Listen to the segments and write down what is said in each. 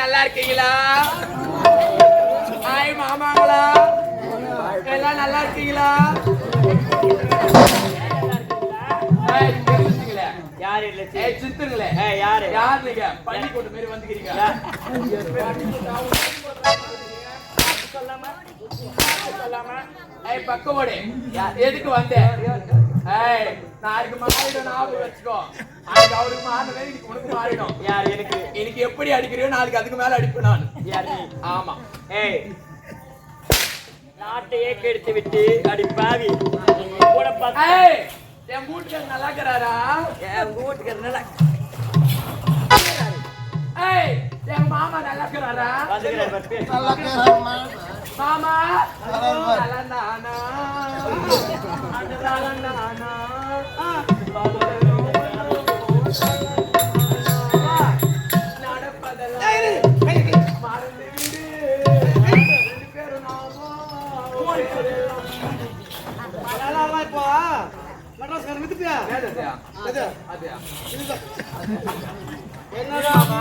நல்லா இருக்கீங்களா? ஹாய் மாமாங்களா? எல்லாம் நல்லா இருக்கீங்களா? யாரு இல்ல சித்துங்களே. யாரு? யாரு நீங்க? பள்ளிக்கூட மாரி வந்துக்கிறீங்க பக்கவோடு. எதுக்கு வந்தேன் நாளைக்கு மாறிடும் ஞாபகம் வச்சுக்கோ. நாளைக்கு அவருக்கு மாறின மாதிரி இன்னைக்கு உனக்கு மாறிடும். யார் எனக்கு? எப்படி அடிக்கிறியோ நாளைக்கு அதுக்கு மேல அடிப்பேன் நான். யார் ஆமா. ஏய் நாட்டையே கெடுத்து விட்டு அடி பாவி. கூட பார்த்து என் வீட்டுக்காரர் நல்லா இருக்கிறாரா? என் வீட்டுக்கு நல்லா ஏய் என் மாமா நல்லா இருக்கிறாரா. மாமா நலந்தானா? நலந்தானா? நடப்பதெல்லாம் ஏதா? அதையா? என்னடாமா?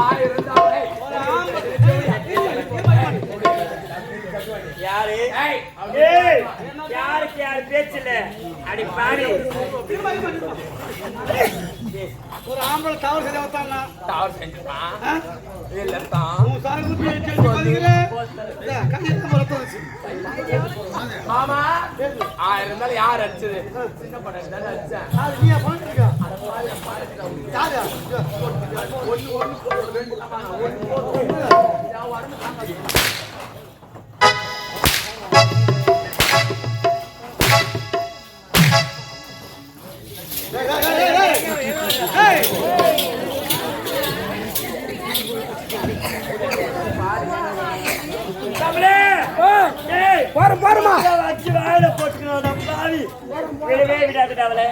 ஆயிரம் தான். யாரு? ஏய், ஏய். யாருக்கு யாரு பேச்சுல? அடி பாவி. ஒரு ஆம்பளை தவறு வந்தான்னா செஞ்சுட்டான். உன் பாத்தீங்களே மாமா ஆயிரம் இருந்தாலும் யார் அடிச்சது? சின்ன படம் தானே அடிச்சேன். நீயா பண்ணிருக்க யாரு? ஒண்ணு போடு, ஏய் பாரு பாருமா வச்சு வாயில போட்டுக்கணும் பாவி விடவே விடாது அவளை